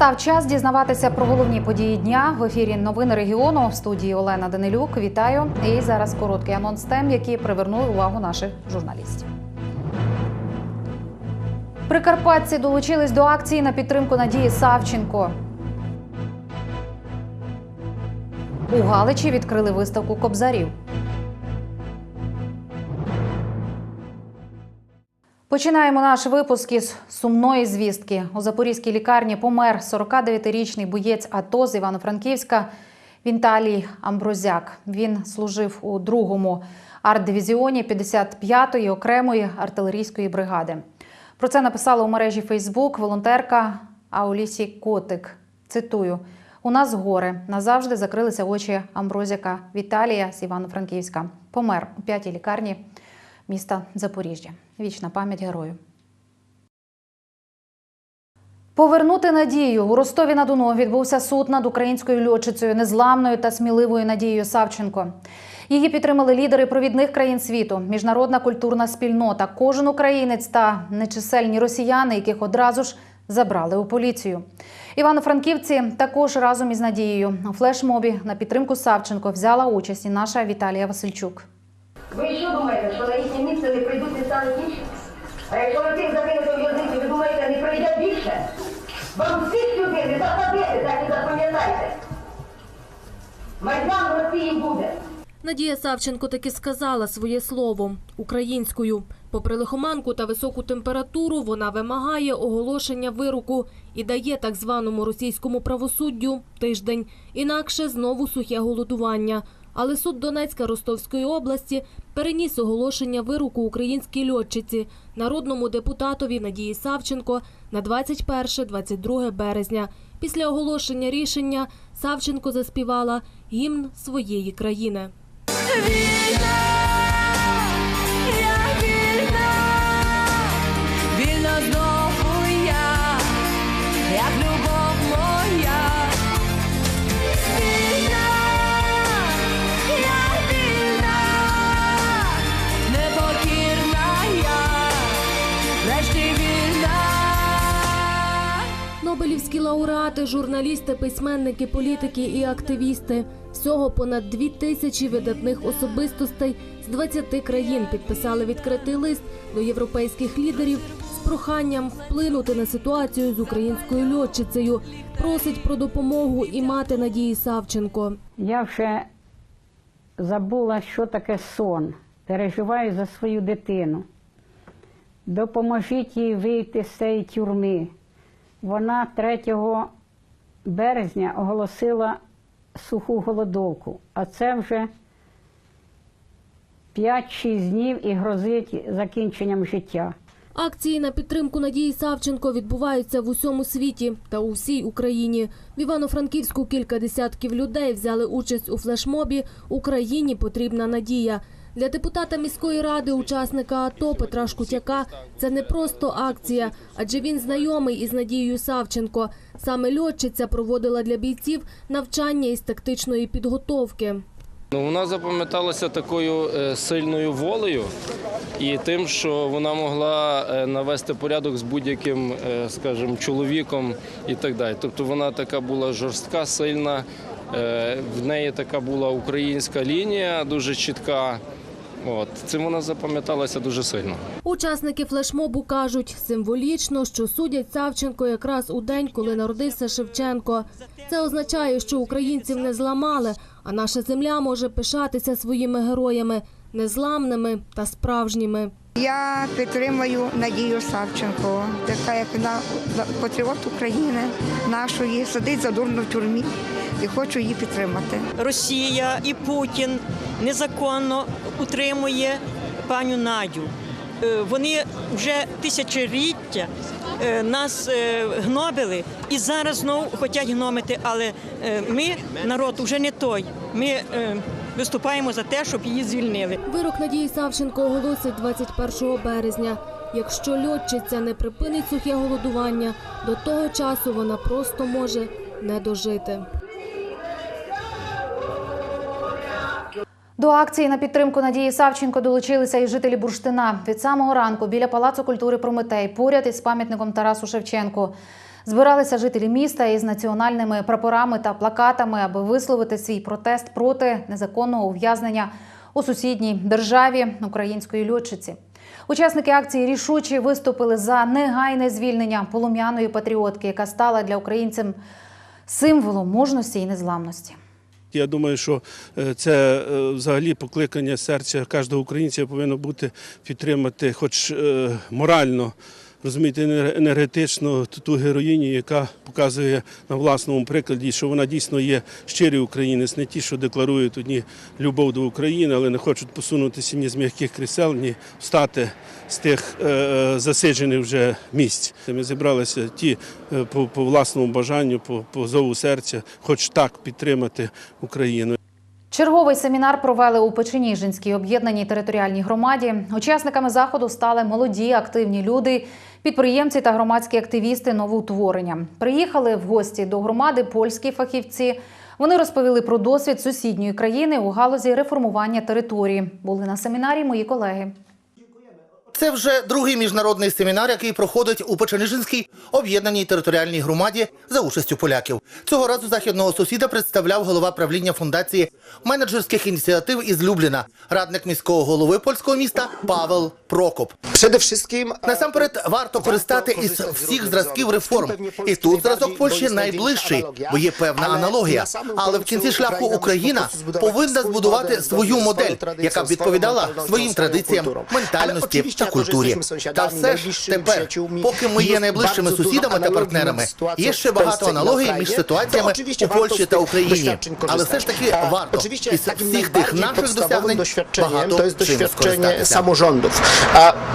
Настав час дізнаватися про головні події дня в ефірі Новини регіону в студії Олена Данилюк. Вітаю. І зараз короткий анонс тем, які привернули увагу наших журналістів. Прикарпатці долучились до акції на підтримку Надії Савченко. У Галичі відкрили виставку кобзарів. Починаємо наш випуск із сумної звістки. У Запорізькій лікарні помер 49-річний боєць АТО з Івано-Франківська Вінталій Амброзяк. Він служив у другому арт-дивізіоні 55-ї окремої артилерійської бригади. Про це написала у мережі Фейсбук волонтерка Аулісі Котик. Цитую: у нас горе назавжди закрилися очі Амброзяка Віталія з Івано-Франківська. Помер у п'ятій лікарні міста Запоріжжя. Вічна пам'ять герою. Повернути надію у Ростові на Дону відбувся суд над українською льотчицею, незламною та сміливою Надією Савченко. Її підтримали лідери провідних країн світу, міжнародна культурна спільнота, кожен українець та нечисельні росіяни, яких одразу ж забрали у поліцію. Івано-Франківці також разом із Надією у флешмобі на підтримку Савченко взяла участь і наша Віталія Васильчук. Ви що думаєте, що на їхнє місце не прийдуть і стануть інші? А якщо ви тих закинете в в'язницю, ви думаєте, не прийде більше? Вам всіх сюди не засадити, так і запам'ятайте. Майдан в Росії буде. Надія Савченко таки сказала своє слово українською. Попри лихоманку та високу температуру, вона вимагає оголошення вироку і дає так званому російському правосуддю тиждень. Інакше знову сухе голодування. Але суд Донецька Ростовської області переніс оголошення вироку українській льотчиці, народному депутатові Надії Савченко на 21-22 березня. Після оголошення рішення Савченко заспівала гімн своєї країни. Вільна, Нобелівські лауреати, журналісти, письменники, політики і активісти. Всього понад дві тисячі видатних особистостей з 20 країн підписали відкритий лист до європейських лідерів з проханням вплинути на ситуацію з українською льотчицею. Просить про допомогу і мати Надії Савченко. Я вже забула, що таке сон. Переживаю за свою дитину. Допоможіть їй вийти з цієї тюрми. Вона 3 березня оголосила суху голодовку, а це вже 5-6 днів і грозить закінченням життя. Акції на підтримку Надії Савченко відбуваються в усьому світі та у всій Україні. В Івано-Франківську кілька десятків людей взяли участь у флешмобі Україні потрібна надія. Для депутата міської ради, учасника АТО Петра Шкутяка, це не просто акція, адже він знайомий із Надією Савченко. Саме льотчиця проводила для бійців навчання із тактичної підготовки. Ну, вона запам'яталася такою е, сильною волею і тим, що вона могла е, навести порядок з будь-яким, е, скажімо, чоловіком і так далі. Тобто вона така була жорстка, сильна. В неї така була українська лінія, дуже чітка. От цим вона запам'яталася дуже сильно. Учасники флешмобу кажуть символічно, що судять Савченко якраз у день, коли народився Шевченко. Це означає, що українців не зламали, а наша земля може пишатися своїми героями незламними та справжніми. Я підтримую Надію Савченко, така як вона патріот України нашої, сидить задурно в тюрмі і хочу її підтримати. Росія і Путін незаконно утримує паню Надю. Е, Вони вже тисячоліття е, нас е, гнобили і зараз знову хочуть гномити. Але ми, народ, вже не той. Ми виступаємо за те, щоб її звільнили. Вирок Надії Савченко оголосить 21 березня. Якщо льотчиця не припинить сухе голодування, до того часу вона просто може не дожити. До акції на підтримку Надії Савченко долучилися і жителі Бурштина. Від самого ранку біля Палацу культури Прометей, поряд із пам'ятником Тарасу Шевченку. Збиралися жителі міста із національними прапорами та плакатами, аби висловити свій протест проти незаконного ув'язнення у сусідній державі української льотчиці. Учасники акції рішучі виступили за негайне звільнення полум'яної патріотки, яка стала для українців символом мужності і незламності. Я думаю, що е, це е, взагалі покликання серця кожного українця повинно бути підтримати, хоч е, морально, розумієте, енер- енергетично ту- ту героїню, яка показує на власному прикладі, що вона дійсно є щирий українець, не ті, що декларують одні любов до України, але не хочуть посунутися ні з м'яких крісел, ні встати з тих е, е, засиджених вже місць. Ми зібралися ті е, по, по власному бажанню, по, по зову серця, хоч так підтримати Україну. Черговий семінар провели у Печеніжинській об'єднаній територіальній громаді. Учасниками заходу стали молоді, активні люди, підприємці та громадські активісти новоутворення. Приїхали в гості до громади польські фахівці. Вони розповіли про досвід сусідньої країни у галузі реформування території. Були на семінарі мої колеги. Це вже другий міжнародний семінар, який проходить у Печенижинській об'єднаній територіальній громаді за участю поляків. Цього разу західного сусіда представляв голова правління фундації менеджерських ініціатив із Любліна, радник міського голови польського міста Павел Прокоп. Wszystkim Насамперед варто користати із всіх зразків реформ. І тут зразок Польщі найближчий, бо є певна аналогія. Але в кінці шляху Україна повинна збудувати свою модель, яка б відповідала своїм традиціям, ментальності та культурі. Та все ж тепер, поки ми є найближчими сусідами та партнерами, є ще багато аналогій між ситуаціями у Польщі та Україні. Але все ж таки варто із всіх тих наших досягнень багато чим скористатися.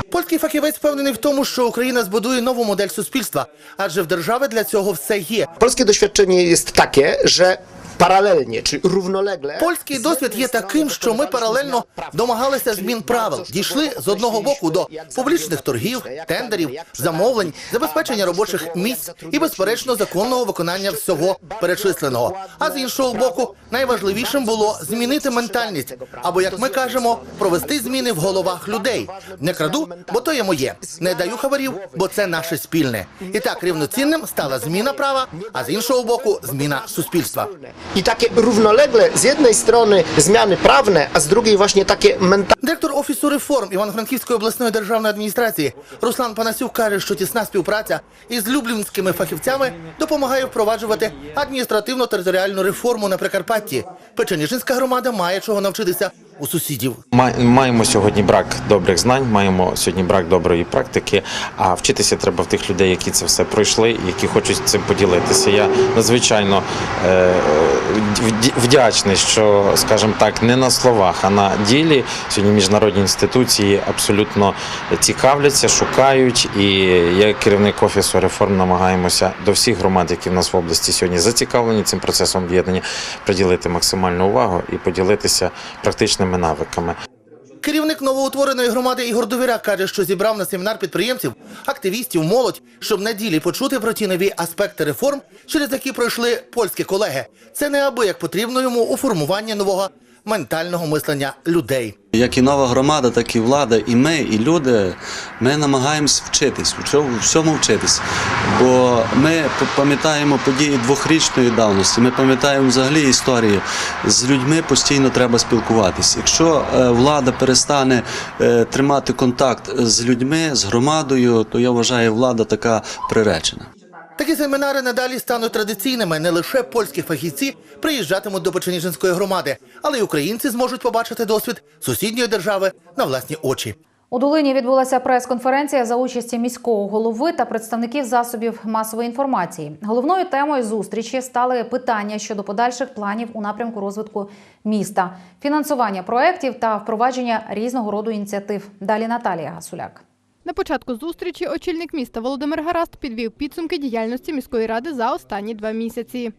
Польський фахівець впевнений в тому, що Україна збудує нову модель суспільства, адже в держави для цього все є. polskie doświadczenie jest takie, że paralelnie czy równolegle Польський досвід є таким, що ми паралельно домагалися змін правил, дійшли з одного боку до публічних торгів, тендерів, замовлень, забезпечення робочих місць і, безперечно, законного виконання всього перечисленого. А з іншого боку, найважливішим було змінити ментальність, або як ми кажемо, провести зміни в головах людей. Не краду, бо то є моє. Не даю хабарів, бо це наше спільне. І так рівноцінним стала зміна права, а з іншого боку, зміна суспільства. I takie równolegle z jednej strony zmiany prawne, a z drugiej właśnie takie mentalne. Директор офісу реформ Івано-Франківської обласної державної адміністрації. Руслан Панасюк каже, що тісна співпраця із люблінськими фахівцями допомагає впроваджувати адміністративно-територіальну реформу на Прикарпатті. Печеніжинська громада має чого навчитися у сусідів. Маємо сьогодні брак добрих знань, маємо сьогодні брак доброї практики. А вчитися треба в тих людей, які це все пройшли, які хочуть цим поділитися. Я надзвичайно е, вдячний, що, скажімо так, не на словах, а на ділі сьогодні міжнародні інституції абсолютно цікавляться, шукають. І я, керівник офісу реформ, намагаємося до всіх громад, які в нас в області сьогодні зацікавлені цим процесом об'єднання, приділити максимальну увагу і поділитися практичними навиками. Керівник новоутвореної громади Ігор Довіряк каже, що зібрав на семінар підприємців, активістів, молодь, щоб на ділі почути про ті нові аспекти реформ, через які пройшли польські колеги. Це неабияк потрібно йому у формуванні нового ментального мислення людей. Як і нова громада, так і влада, і ми, і люди, ми намагаємось вчитись, у всьому вчитись. Бо ми пам'ятаємо події двохрічної давності, ми пам'ятаємо взагалі історії. З людьми постійно треба спілкуватись. Якщо е, влада перестане е, тримати контакт з людьми, з громадою, то я вважаю, влада така приречена. Такі семінари надалі стануть традиційними. Не лише польські фахівці приїжджатимуть до Печеніжинської громади, але й українці зможуть побачити досвід сусідньої держави на власні очі. У Долині відбулася прес-конференція за участі міського голови та представників засобів масової інформації. Головною темою зустрічі стали питання щодо подальших планів у напрямку розвитку міста, фінансування проєктів та впровадження різного роду ініціатив. Далі Наталія Гасуляк. На початку зустрічі очільник міста Володимир Гараст підвів підсумки діяльності міської ради за останні два місяці.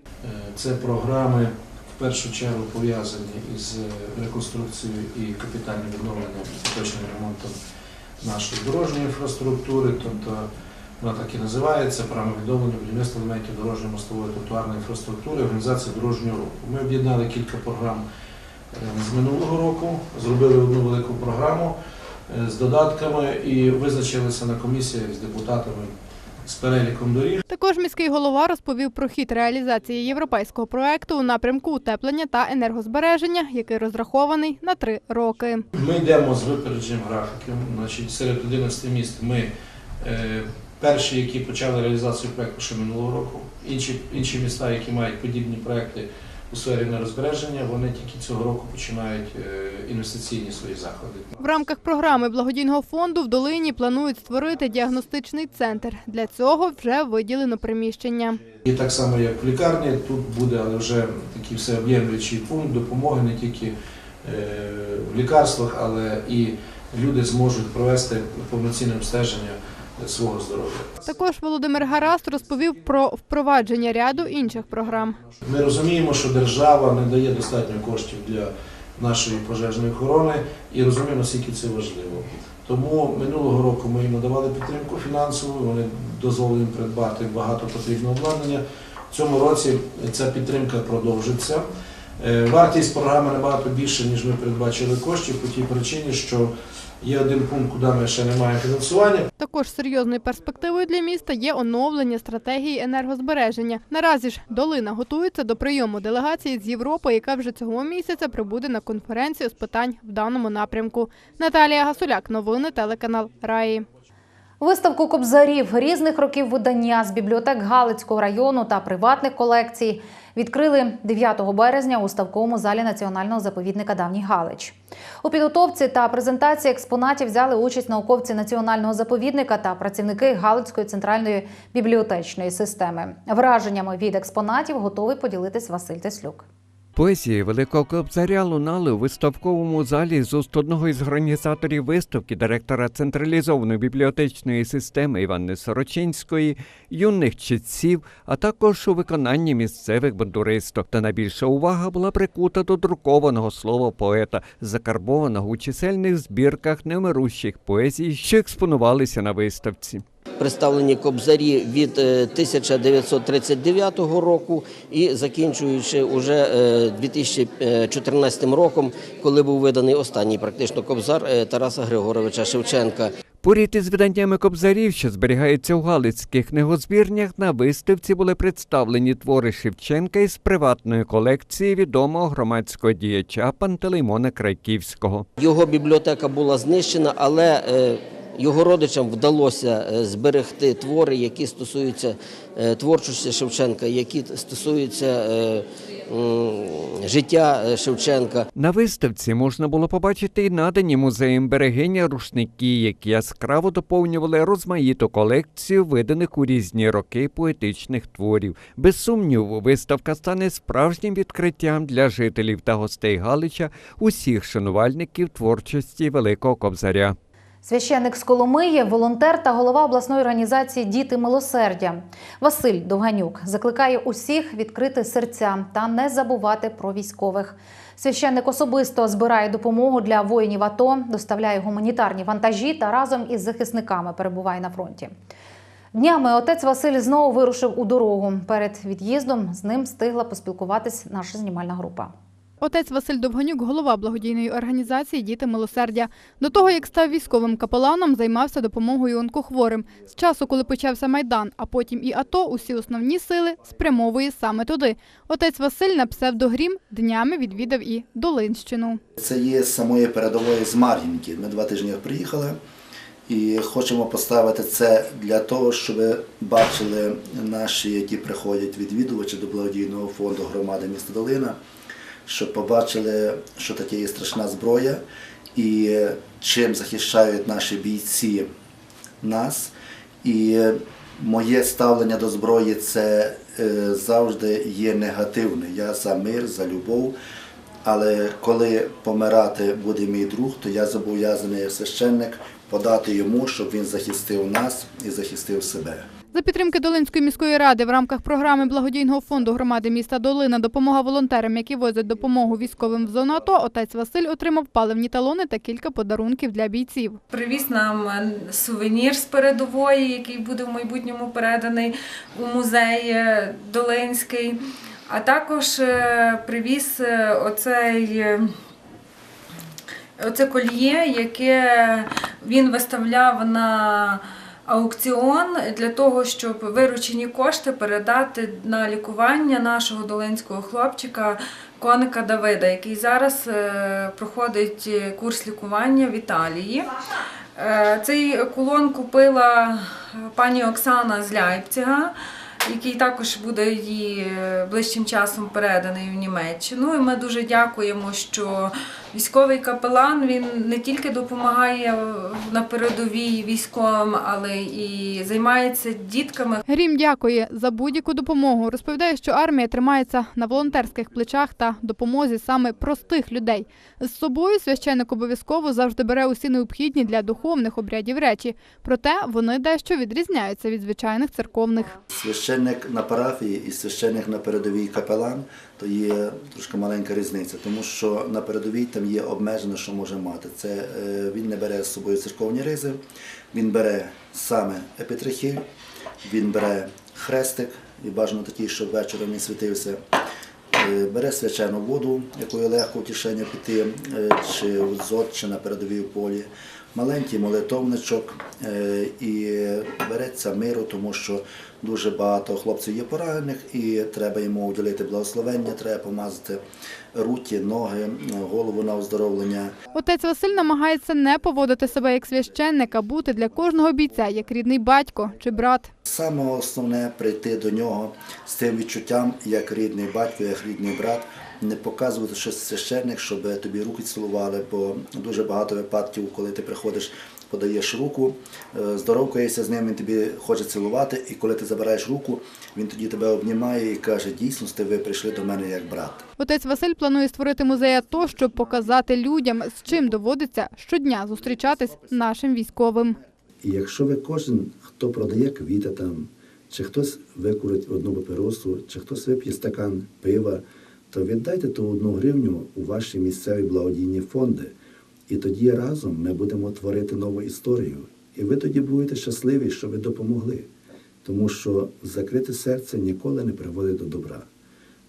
Це програми в першу чергу пов'язані із реконструкцією і капітальним відновленням поточним ремонтом нашої дорожньої інфраструктури, тобто вона так і називається програма відновлення будівництва елементів дорожньої мостової тротуарної інфраструктури, організація дорожнього руху. Ми об'єднали кілька програм е, з минулого року, зробили одну велику програму е, з додатками і визначилися на комісіях з депутатами з переліком доріг. Також міський голова розповів про хід реалізації європейського проекту у напрямку утеплення та енергозбереження, який розрахований на три роки. Ми йдемо з випередженням графіків. Значить, серед 11 міст ми е, перші, які почали реалізацію проекту ще минулого року. Інші, інші міста, які мають подібні проекти у сфері нерозбереження, вони тільки цього року починають е, інвестиційні свої заходи. В рамках програми благодійного фонду в долині планують створити діагностичний центр. Для цього вже виділено приміщення. І так само, як в лікарні, тут буде, але вже такий всеоб'ємлюючий пункт допомоги не тільки е, в лікарствах, але і люди зможуть провести повноцінне обстеження свого здоров'я. Також Володимир Гараст розповів про впровадження ряду інших програм. Ми розуміємо, що держава не дає достатньо коштів для нашої пожежної охорони і розуміємо, наскільки це важливо. Тому минулого року ми їм надавали підтримку фінансову, вони дозволили їм придбати багато потрібного обладнання. В цьому році ця підтримка продовжиться. Е, Вартість програми набагато більше, ніж ми передбачили коштів, по тій причині, що є один пункт, куди ми ще не маємо фінансування. Також серйозною перспективою для міста є оновлення стратегії енергозбереження. Наразі ж долина готується до прийому делегації з Європи, яка вже цього місяця прибуде на конференцію з питань в даному напрямку. Наталія Гасуляк, новини телеканал Раї. Виставку кобзарів різних років видання з бібліотек Галицького району та приватних колекцій відкрили 9 березня у ставковому залі Національного заповідника Давній Галич. У підготовці та презентації експонатів взяли участь науковці національного заповідника та працівники Галицької центральної бібліотечної системи. Враженнями від експонатів готовий поділитись Василь Теслюк. Поезії Великого Кобзаря лунали у виставковому залі з уст одного із організаторів виставки, директора централізованої бібліотечної системи Іванни Сорочинської, юних читців, а також у виконанні місцевих бандуристок. Та найбільша увага була прикута до друкованого слова поета, закарбованого у чисельних збірках невмирущих поезій, що експонувалися на виставці. Представлені кобзарі від е, 1939 року і закінчуючи уже е, 2014 роком, коли був виданий останній практично кобзар е, Тараса Григоровича Шевченка. Поряд із виданнями кобзарів, що зберігаються у галицьких книгозбірнях, на виставці були представлені твори Шевченка із приватної колекції відомого громадського діяча Пантелеймона Крайківського. Його бібліотека була знищена, але е, його родичам вдалося е, зберегти твори, які стосуються е, творчості Шевченка, які стосуються е, життя Шевченка. На виставці можна було побачити і надані музеєм берегиня рушники, які яскраво доповнювали розмаїту колекцію виданих у різні роки поетичних творів. Без сумніву, виставка стане справжнім відкриттям для жителів та гостей Галича, усіх шанувальників творчості Великого Кобзаря. Священник з Коломиї, волонтер та голова обласної організації Діти милосердя Василь Довганюк закликає усіх відкрити серця та не забувати про військових. Священник особисто збирає допомогу для воїнів АТО, доставляє гуманітарні вантажі та разом із захисниками перебуває на фронті. Днями отець Василь знову вирушив у дорогу. Перед від'їздом з ним встигла поспілкуватись наша знімальна група. Отець Василь Довганюк, голова благодійної організації Діти милосердя. До того, як став військовим капеланом, займався допомогою онкохворим. З часу, коли почався Майдан, а потім і АТО, усі основні сили спрямовує саме туди. Отець Василь на псевдогрім днями відвідав і Долинщину. Це є самої передової з Мар'їнки. Ми два тижні приїхали і хочемо поставити це для того, щоб бачили наші, які приходять відвідувачі до благодійного фонду громади міста Долина, щоб побачили, що таке є страшна зброя і чим захищають наші бійці нас. І моє ставлення до зброї це е, завжди є негативне. Я за мир, за любов. Але коли помирати буде мій друг, то я зобов'язаний священник подати йому, щоб він захистив нас і захистив себе. За підтримки Долинської міської ради в рамках програми благодійного фонду громади міста Долина допомога волонтерам, які возять допомогу військовим в зону АТО, отець Василь отримав паливні талони та кілька подарунків для бійців. Привіз нам е, сувенір з передової, який буде в майбутньому переданий у музей е, Долинський. А також е, привіз оцей. Оце кольє, яке він виставляв на аукціон для того, щоб виручені кошти передати на лікування нашого долинського хлопчика коника Давида, який зараз е, проходить курс лікування в Італії. Е, Цей кулон купила пані Оксана з Ляйпціга, який також буде їй е, ближчим часом переданий в Німеччину. І ми дуже дякуємо, що військовий капелан він не тільки допомагає на передовій військовим, але і займається дітками. Грім дякує за будь-яку допомогу. Розповідає, що армія тримається на волонтерських плечах та допомозі саме простих людей. З собою священик обов'язково завжди бере усі необхідні для духовних обрядів речі. Проте вони дещо відрізняються від звичайних церковних. Священник на парафії і священник на передовій капелан то є трошки маленька різниця, тому що на передовій там є обмежено, що може мати. Це е, він не бере з собою церковні ризи, він бере саме епитрахіль, він бере хрестик, і бажано такий, щоб вечором не світився. Е, Бере свячену воду, якою легко в тішення піти, е, чи в зод, чи на передовій полі, маленький молитовничок е, і береться миру, тому що дуже багато хлопців є поранених і треба йому уділити благословення, треба помазати руки, ноги, голову на оздоровлення. Отець Василь намагається не поводити себе як священник, а бути для кожного бійця як рідний батько чи брат. Саме основне прийти до нього з тим відчуттям, як рідний батько, як рідний брат, не показувати, що священник, щоб тобі руки цілували, бо дуже багато випадків, коли ти приходиш, подаєш руку, е, здоровкаєшся з ним, він тобі хоче цілувати, і коли ти забираєш руку, він тоді тебе обнімає і каже, дійсно, ви прийшли до мене як брат. Отець Василь планує створити музей АТО, щоб показати людям, з чим доводиться щодня зустрічатись нашим військовим. І якщо ви кожен, хто продає квіти там, чи хтось викурить одну папіросу, чи хтось вип'є стакан пива, то віддайте ту одну гривню у ваші місцеві благодійні фонди. І тоді разом ми будемо творити нову історію. І ви тоді будете щасливі, що ви допомогли. Тому що закрите серце ніколи не приводить до добра.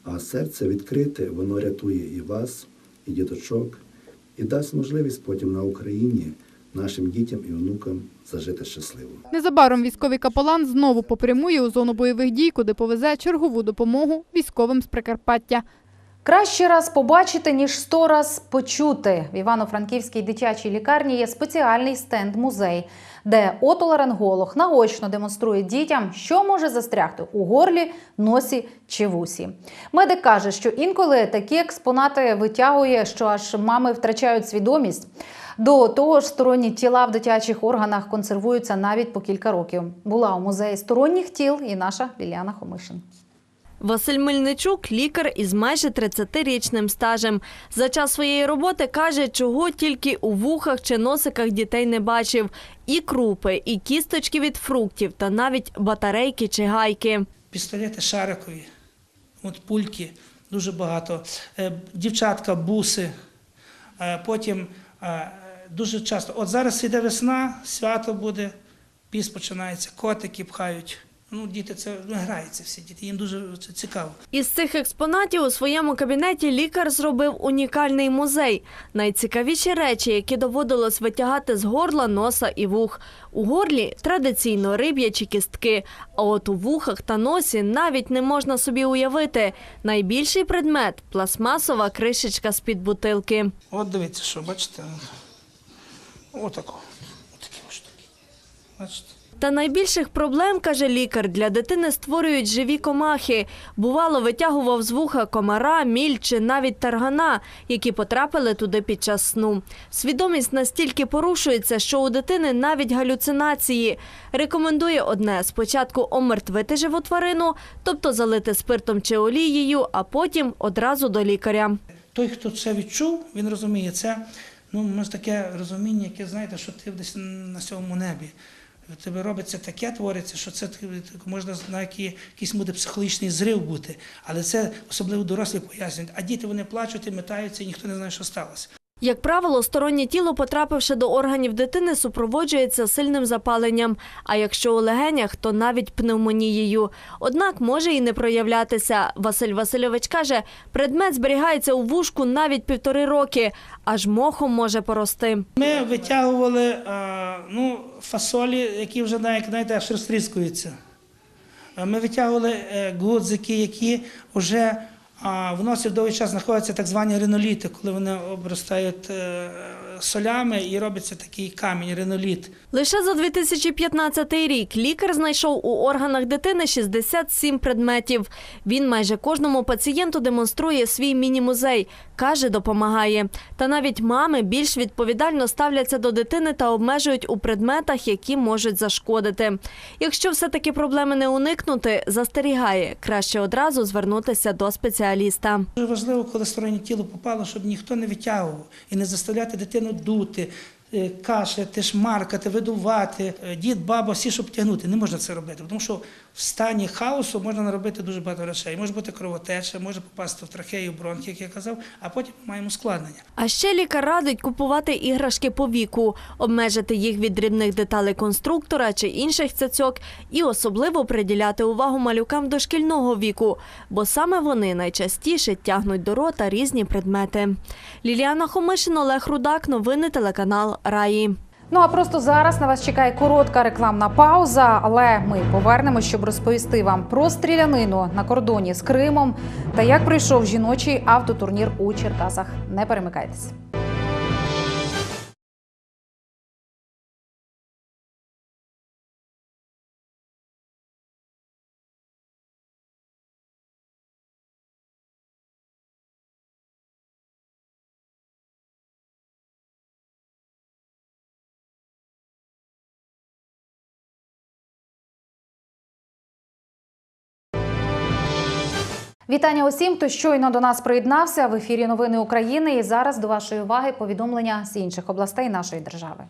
А серце відкрите, воно рятує і вас, і діточок, і дасть можливість потім на Україні нашим дітям і онукам зажити щасливо. Незабаром військовий капелан знову попрямує у зону бойових дій, куди повезе чергову допомогу військовим з Прикарпаття. Краще раз побачити, ніж сто раз почути. В Івано-Франківській дитячій лікарні є спеціальний стенд-музей, де отоларинголог наочно демонструє дітям, що може застрягти у горлі, носі чи вусі. Медик каже, що інколи такі експонати витягує, що аж мами втрачають свідомість. До того ж, сторонні тіла в дитячих органах консервуються навіть по кілька років. Була у музеї сторонніх тіл і наша Ліляна Хомишин. Василь Мельничук – лікар із майже 30-річним стажем. За час своєї роботи каже, чого тільки у вухах чи носиках дітей не бачив. І крупи, і кісточки від фруктів, та навіть батарейки чи гайки. пістолети шарикові, от пульки, дуже багато. Е, Дівчатка, буси. Е, Потім е, дуже часто, от зараз іде весна, свято буде, піс починається, котики пхають. Ну, діти це граються всі діти, їм дуже це цікаво. Із цих експонатів у своєму кабінеті лікар зробив унікальний музей. Найцікавіші речі, які доводилось витягати з горла, носа і вух. У горлі традиційно риб'ячі кістки, а от у вухах та носі навіть не можна собі уявити. Найбільший предмет пластмасова кришечка з-під бутилки. От дивіться, що бачите. Отако. Отакі ось штуки. Бачите? Та найбільших проблем, каже лікар, для дитини створюють живі комахи. Бувало, витягував з вуха комара, міль чи навіть таргана, які потрапили туди під час сну. Свідомість настільки порушується, що у дитини навіть галюцинації. Рекомендує одне – спочатку омертвити живу тварину, тобто залити спиртом чи олією, а потім одразу до лікаря. Той, хто це відчув, він розуміє, це ну, може таке розуміння, яке знаєте, що ти десь на сьомому небі. Тебе робиться таке, твориться, що це можна на який, якийсь буде психологічний зрив бути. Але це особливо дорослі пояснюють. А діти вони плачуть і метаються, і ніхто не знає, що сталося. Як правило, стороннє тіло, потрапивши до органів дитини, супроводжується сильним запаленням. А якщо у легенях, то навіть пневмонією. Однак може і не проявлятися. Василь Васильович каже, предмет зберігається у вушку навіть півтори роки, аж мохом може порости. Ми витягували е, ну, фасолі, які вже знаєте, аж розтріскуються. Е, Ми витягували е, гудзики, які вже а, в носі довгий час знаходяться так звані риноліти, коли вони обростають е, солями і робиться такий камінь, риноліт. Лише за 2015 рік лікар знайшов у органах дитини 67 предметів. Він майже кожному пацієнту демонструє свій міні-музей. Каже, допомагає. Та навіть мами більш відповідально ставляться до дитини та обмежують у предметах, які можуть зашкодити. Якщо все-таки проблеми не уникнути, застерігає. Краще одразу звернутися до спеціаліста. Дуже важливо, коли стороннє тіло попало, щоб ніхто не витягував і не заставляти дитину дути, е, кашляти, шмаркати, видувати. Е, Дід, баба, всі, щоб тягнути. Не можна це робити, тому що в стані хаосу можна наробити дуже багато речей. Може бути кровотеча, може попасти в трахею, бронхи, як я казав, а потім маємо складнення. А ще лікар радить купувати іграшки по віку, обмежити їх від дрібних деталей конструктора чи інших цяцьок і особливо приділяти увагу малюкам дошкільного віку, бо саме вони найчастіше тягнуть до рота різні предмети. Ліліана Хомишин, Олег Рудак, новини телеканал Раї. Ну а просто зараз на вас чекає коротка рекламна пауза, але ми повернемось, щоб розповісти вам про стрілянину на кордоні з Кримом та як пройшов жіночий автотурнір у Черкасах. Не перемикайтесь. Вітання усім, хто щойно до нас приєднався в ефірі Новини України. І зараз до вашої уваги повідомлення з інших областей нашої держави.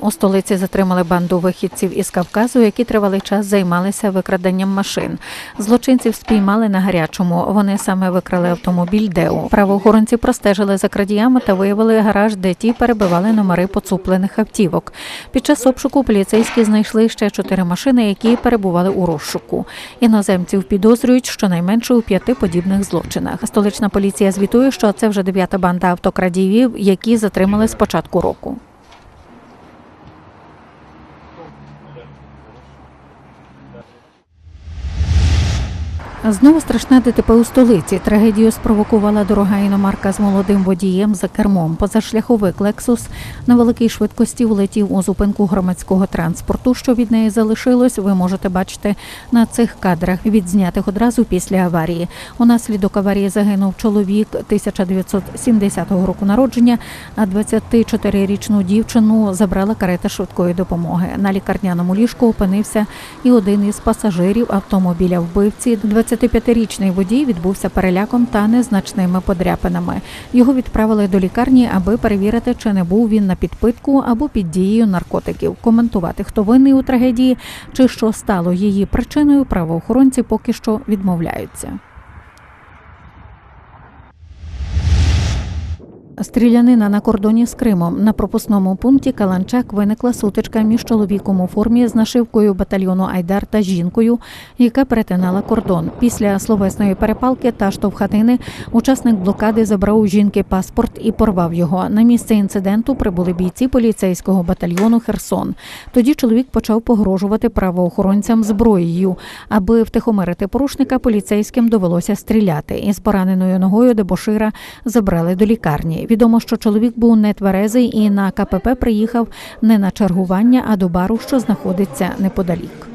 У столиці затримали банду вихідців із Кавказу, які тривалий час займалися викраденням машин. Злочинців спіймали на гарячому. Вони саме викрали автомобіль Деу. Правоохоронці простежили за крадіями та виявили гараж, де ті перебивали номери поцуплених автівок. Під час обшуку поліцейські знайшли ще чотири машини, які перебували у розшуку. Іноземців підозрюють щонайменше у п'яти подібних злочинах. Столична поліція звітує, що це вже дев'ята банда автокрадіїв, які затримали з початку року. Знову страшне ДТП у столиці. Трагедію спровокувала дорога іномарка з молодим водієм за кермом. Позашляховик Лексус на великій швидкості влетів у зупинку громадського транспорту. Що від неї залишилось, ви можете бачити на цих кадрах, відзнятих одразу після аварії. Унаслідок аварії загинув чоловік 1970 року народження, а 24-річну дівчину забрала карета швидкої допомоги. На лікарняному ліжку опинився і один із пасажирів автомобіля вбивці. 25-річний водій відбувся переляком та незначними подряпинами. Його відправили до лікарні, аби перевірити, чи не був він на підпитку або під дією наркотиків. Коментувати, хто винний у трагедії чи що стало її причиною, правоохоронці поки що відмовляються. Стрілянина на кордоні з Кримом на пропускному пункті Каланчак виникла сутичка між чоловіком у формі з нашивкою батальйону Айдар та жінкою, яка перетинала кордон. Після словесної перепалки та штовхатини учасник блокади забрав у жінки паспорт і порвав його. На місце інциденту прибули бійці поліцейського батальйону Херсон. Тоді чоловік почав погрожувати правоохоронцям зброєю. Аби втихомирити порушника, поліцейським довелося стріляти. Із пораненою ногою дебошира забрали до лікарні. Відомо, що чоловік був нетверезий і на КПП приїхав не на чергування, а до бару, що знаходиться неподалік.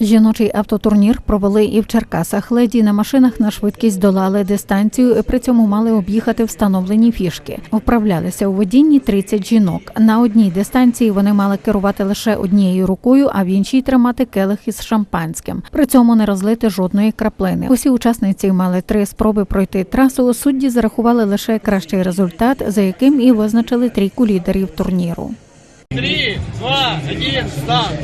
Жіночий автотурнір провели і в Черкасах. Леді на машинах на швидкість долали дистанцію, і при цьому мали об'їхати встановлені фішки. Вправлялися у водінні 30 жінок. На одній дистанції вони мали керувати лише однією рукою, а в іншій тримати келих із шампанським. При цьому не розлити жодної краплини. Усі учасниці мали три спроби пройти трасу. Судді зарахували лише кращий результат, за яким і визначили трійку лідерів турніру. Три, два, один, старт!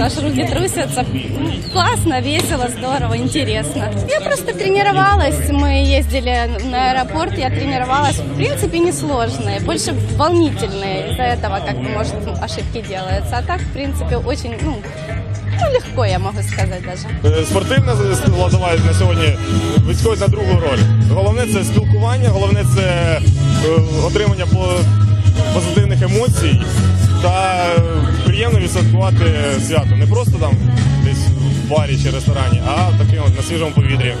Аж руки трусятся. Ну, Классно, весело, здорово, интересно. Я просто тренировалась. Мы ездили на аэропорт, я тренировалась. В принципе, несложные, больше волнительные. Из-за этого, как бы, может, ошибки делаются. А так, в принципе, очень, ну, ну, легко, я могу сказать даже. Е, Спортивна складова на сьогодні відходить на другу роль. Головне це спілкування, головне це е, отримання по- позитивних емоцій та е, Приємно відсвяткувати свято. Не просто там десь в барі чи ресторані, а таким от на свіжому повітрі.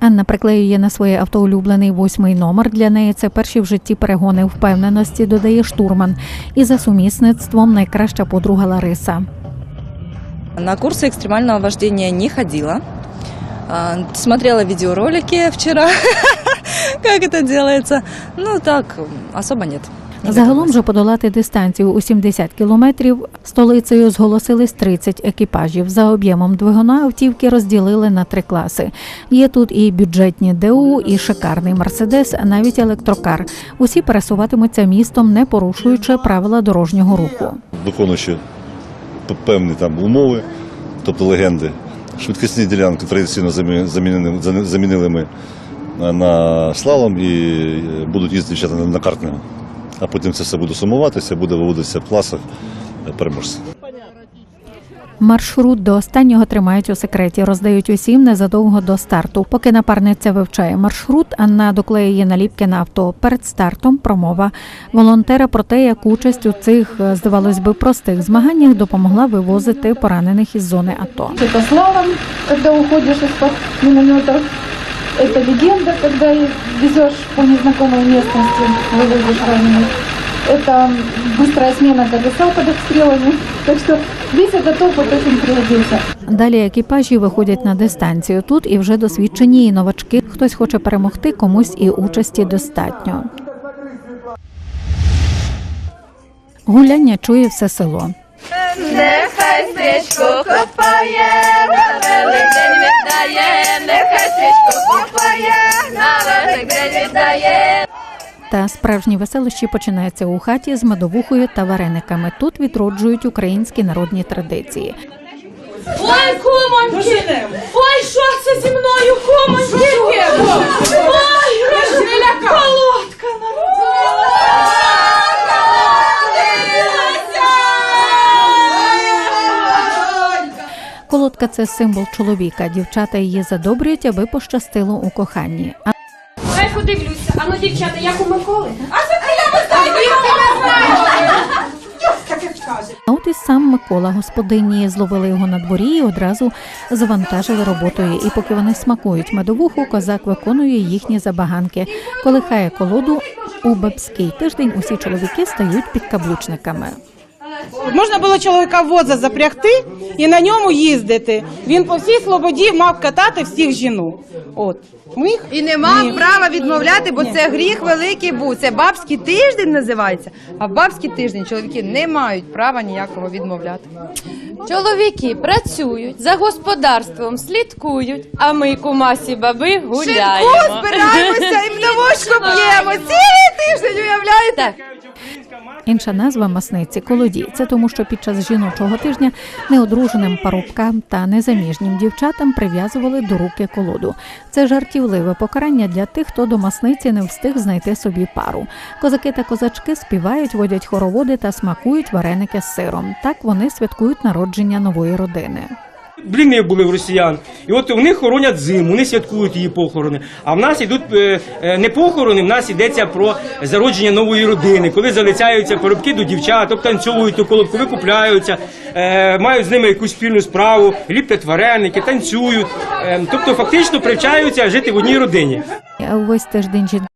Анна приклеює на своє авто улюблений восьмий номер. Для неї це перші в житті перегони впевненості, додає штурман. І за сумісництвом найкраща подруга Лариса. На курсы экстремального вождения не ходила. Смотрела видеоролики вчера, как это делается. Ну так, особо нет. Загалом же подолати дистанцію у 70 кілометрів столицею зголосились 30 екіпажів. За об'ємом двигуна автівки розділили на три класи. Є тут і бюджетні ДУ, і шикарний мерседес, навіть електрокар. Усі пересуватимуться містом, не порушуючи правила дорожнього руху. виконуючи певні там умови, тобто легенди. Швидкісні ділянки традиційно замі- замінили, замінили ми на- слалом і е, будуть їздити на- на. А потім це все буде сумуватися, буде виводитися в класах е, переможців. Маршрут до останнього тримають у секреті, роздають усім незадовго до старту. Поки напарниця вивчає маршрут, Анна доклеює наліпки на авто. Перед стартом промова волонтера про те, як участь у цих, е, здавалось би, простих змаганнях допомогла вивозити поранених із зони АТО. Это слалом, когда уходишь из-под минометов. Это легенда, когда везешь по незнакомой местности, вывозишь раненых. Это быстрая смена колеса под обстрелами. Так что весь этот опыт очень пригодился. Далі екіпажі виходять на дистанцію. Тут і вже досвідчені і новачки. Хтось хоче перемогти, комусь і участі достатньо. Гуляння чує все село. Нехай свічку копає, на великдень віддає, нехай свічку копає, на великдень віддає. Та справжні веселощі починаються у хаті з медовухою та варениками. Тут відроджують українські народні традиції. Ой, кумоньки! Це символ чоловіка. Дівчата її задобрюють, аби пощастило у коханні. А Дай подивлюся. А ну, дівчата, як у Миколи? А це я я. А от і сам Микола господині зловили його на дворі і одразу завантажили роботою. І поки вони смакують медовуху, козак виконує їхні забаганки. Колихає колоду у бабський тиждень. Усі чоловіки стають підкаблучниками. Можна було чоловіка в воза запрягти і на ньому їздити. Він по всій слободі мав катати всіх жінок. От. Міг? І не мав Ні. права відмовляти, бо Ні. це гріх великий був. Це бабський тиждень називається. А в бабський тиждень чоловіки не мають права ніякого відмовляти. Чоловіки працюють, за господарством слідкують, а ми кумасі баби гуляємо. Шинку збираємося і вдовочку п'ємо. Цілий тиждень уявляєте? Інша назва масниці колоді. Це тому, що під час жіночого тижня неодруженим парубкам та незаміжнім дівчатам прив'язували до руки колоду. Це жартівливе покарання для тих, хто до масниці не встиг знайти собі пару. Козаки та козачки співають, водять хороводи та смакують вареники з сиром. Так вони святкують народження нової родини. Бліни були в росіян. І от них хоронять зиму, вони святкують її похорони. А в нас йдуть е, е, не похорони, в нас йдеться про зародження нової родини, коли залицяються парубки до дівчат, танцюють у колодку, викупляються, е, мають з ними якусь спільну справу, ліплять вареники, танцюють. Тобто фактично привчаються жити в одній родині. Увесь тиждень жінки